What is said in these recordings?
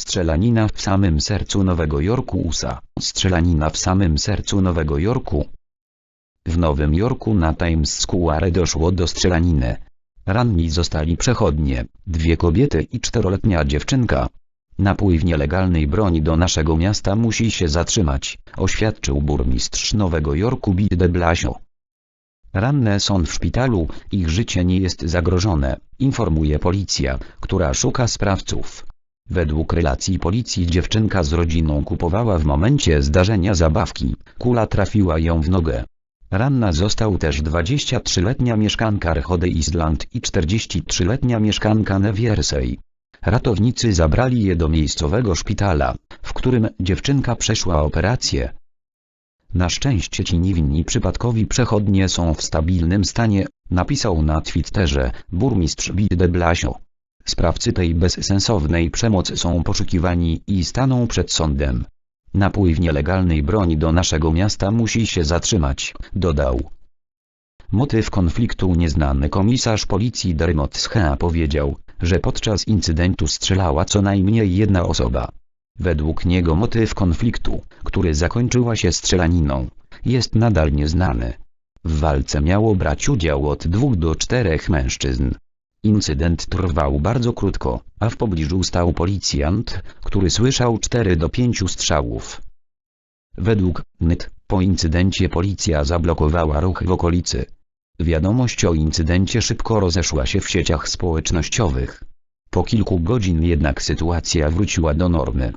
Strzelanina w samym sercu Nowego Jorku USA. Strzelanina w samym sercu Nowego Jorku. W Nowym Jorku na Times Square doszło do strzelaniny. Ranni zostali przechodnie, dwie kobiety i czteroletnia dziewczynka. Napływ nielegalnej broni do naszego miasta musi się zatrzymać, oświadczył burmistrz Nowego Jorku Bill de Blasio. Ranne są w szpitalu, ich życie nie jest zagrożone, informuje policja, która szuka sprawców. Według relacji policji dziewczynka z rodziną kupowała w momencie zdarzenia zabawki, kula trafiła ją w nogę. Ranna został też 23-letnia mieszkanka Rhode Island i 43-letnia mieszkanka Neviersey. Ratownicy zabrali je do miejscowego szpitala, w którym dziewczynka przeszła operację. Na szczęście ci niewinni przypadkowi przechodnie są w stabilnym stanie, napisał na Twitterze burmistrz Bill Blasio. Sprawcy tej bezsensownej przemocy są poszukiwani i staną przed sądem. Napływ nielegalnej broni do naszego miasta musi się zatrzymać, dodał. Motyw konfliktu nieznany komisarz policji Dermot Schea powiedział, że podczas incydentu strzelała co najmniej jedna osoba. Według niego motyw konfliktu, który zakończyła się strzelaniną, jest nadal nieznany. W walce miało brać udział od dwóch do czterech mężczyzn. Incydent trwał bardzo krótko, a w pobliżu stał policjant, który słyszał 4 do 5 strzałów. Według NYT, po incydencie policja zablokowała ruch w okolicy. Wiadomość o incydencie szybko rozeszła się w sieciach społecznościowych. Po kilku godzin jednak sytuacja wróciła do normy.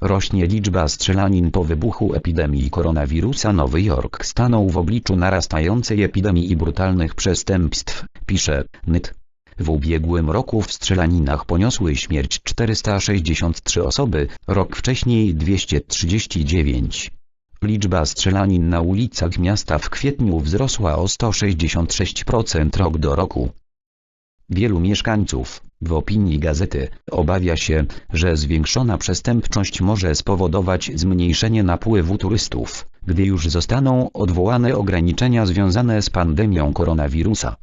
Rośnie liczba strzelanin po wybuchu epidemii koronawirusa Nowy Jork stanął w obliczu narastającej epidemii i brutalnych przestępstw, pisze NYT. W ubiegłym roku w strzelaninach poniosły śmierć 463 osoby, rok wcześniej 239. Liczba strzelanin na ulicach miasta w kwietniu wzrosła o 166% rok do roku. Wielu mieszkańców, w opinii gazety, obawia się, że zwiększona przestępczość może spowodować zmniejszenie napływu turystów, gdy już zostaną odwołane ograniczenia związane z pandemią koronawirusa.